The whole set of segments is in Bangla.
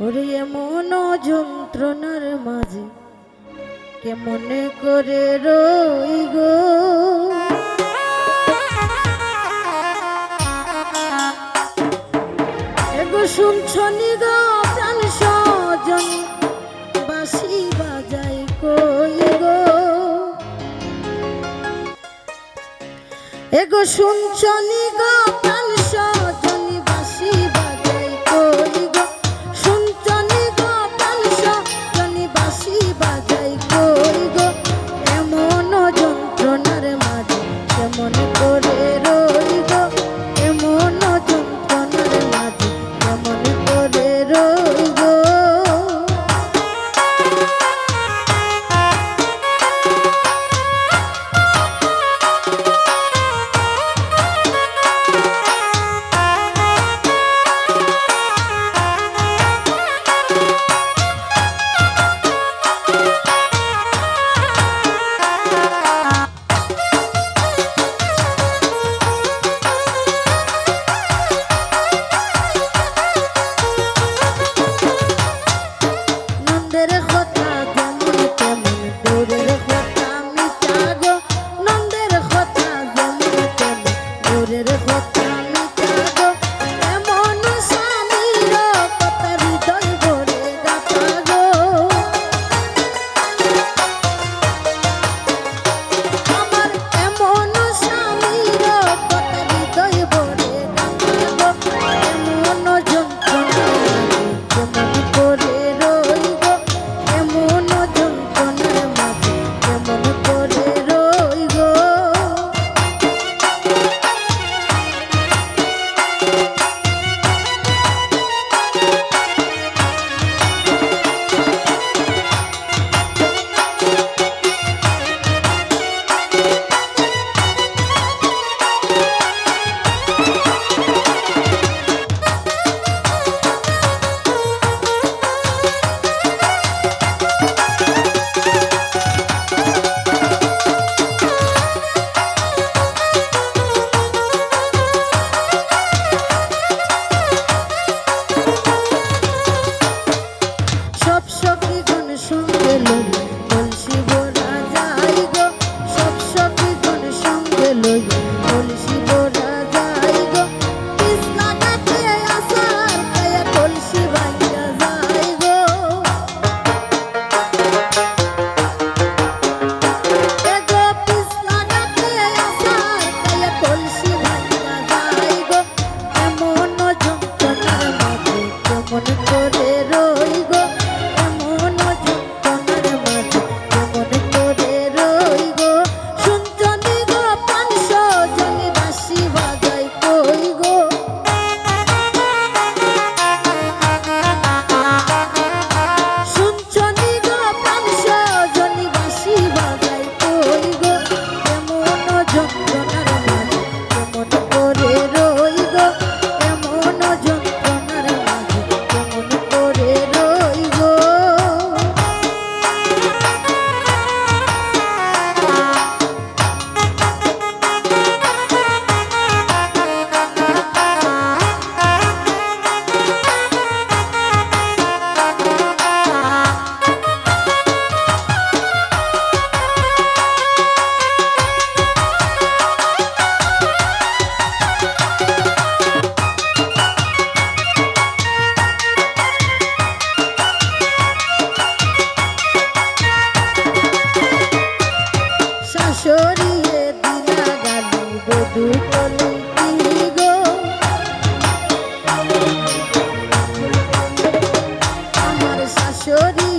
ওরে এমন যন্ত্রণার মাঝে কেমনে করে রই গো? এগো শুনছ নিগ প্রাণ সজন বাসি বাজাই কই গো? এগো শুনছ নিগ ঈশ্বরী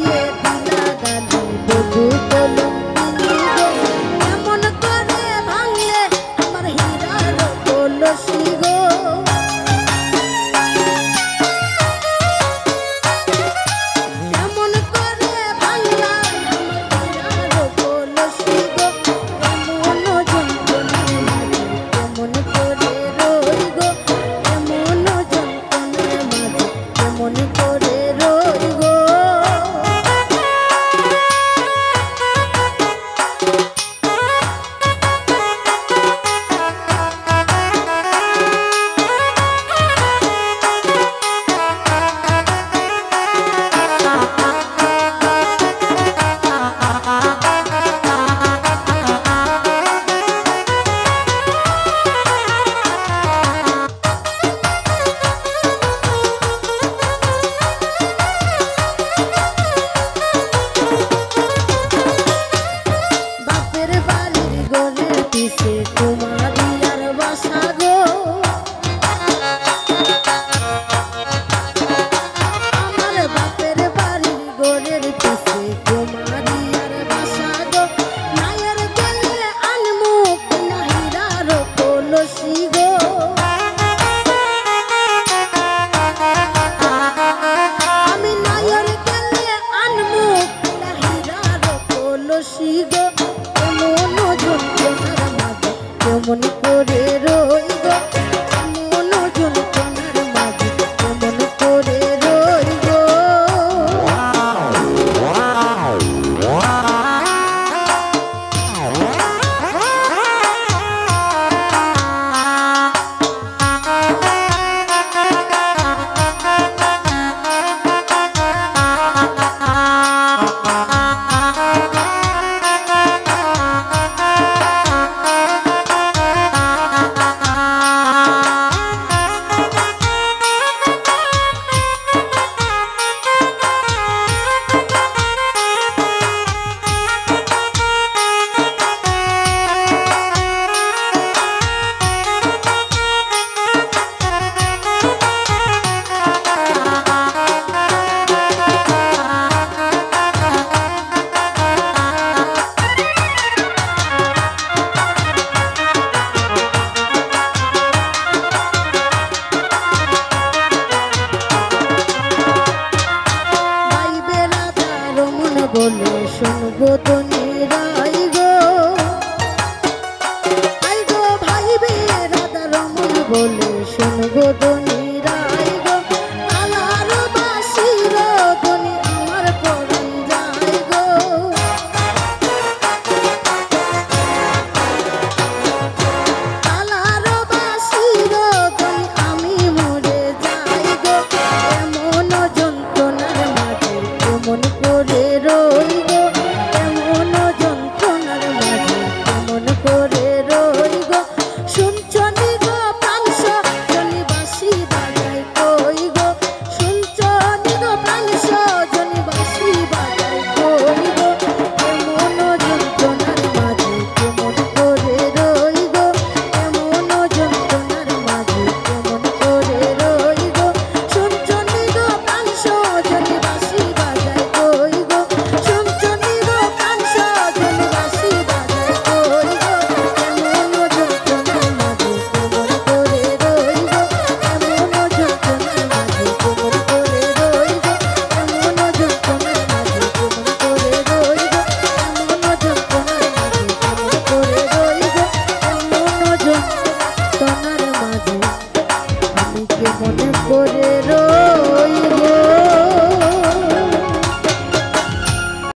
This